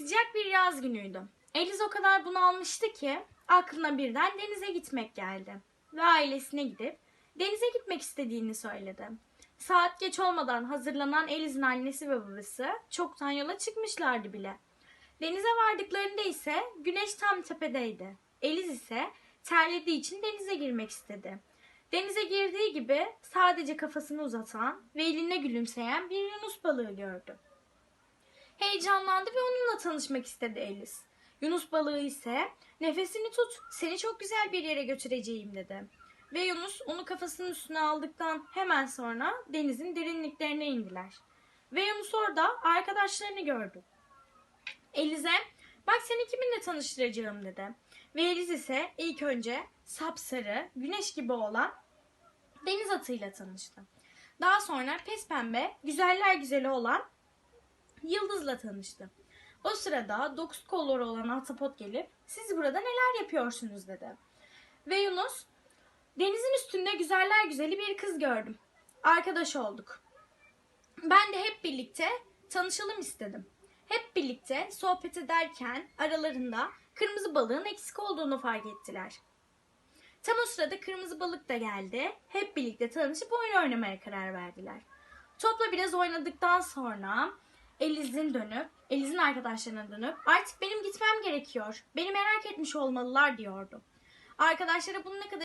Sıcak bir yaz günüydü. Eliz o kadar bunalmıştı ki aklına birden denize gitmek geldi. Ve ailesine gidip denize gitmek istediğini söyledi. Saat geç olmadan hazırlanan Eliz'in annesi ve babası çoktan yola çıkmışlardı bile. Denize vardıklarında ise güneş tam tepedeydi. Eliz ise terlediği için denize girmek istedi. Denize girdiği gibi sadece kafasını uzatan ve eline gülümseyen bir yunus balığı gördü. Heyecanlandı ve onunla tanışmak istedi Elis. Yunus balığı ise nefesini tut seni çok güzel bir yere götüreceğim dedi. Ve Yunus onu kafasının üstüne aldıktan hemen sonra denizin derinliklerine indiler. Ve Yunus orada arkadaşlarını gördü. Elize bak seni kiminle tanıştıracağım dedi. Ve Eliz ise ilk önce sapsarı güneş gibi olan deniz atıyla tanıştı. Daha sonra pes pembe güzeller güzeli olan Yıldız'la tanıştı. O sırada dokuz kolları olan Ahtapot gelip siz burada neler yapıyorsunuz dedi. Ve Yunus denizin üstünde güzeller güzeli bir kız gördüm. Arkadaş olduk. Ben de hep birlikte tanışalım istedim. Hep birlikte sohbet ederken aralarında kırmızı balığın eksik olduğunu fark ettiler. Tam o sırada kırmızı balık da geldi. Hep birlikte tanışıp oyun oynamaya karar verdiler. Topla biraz oynadıktan sonra Eliz'in dönüp, Eliz'in arkadaşlarına dönüp artık benim gitmem gerekiyor. Beni merak etmiş olmalılar diyordu. Arkadaşları bunun ne kadar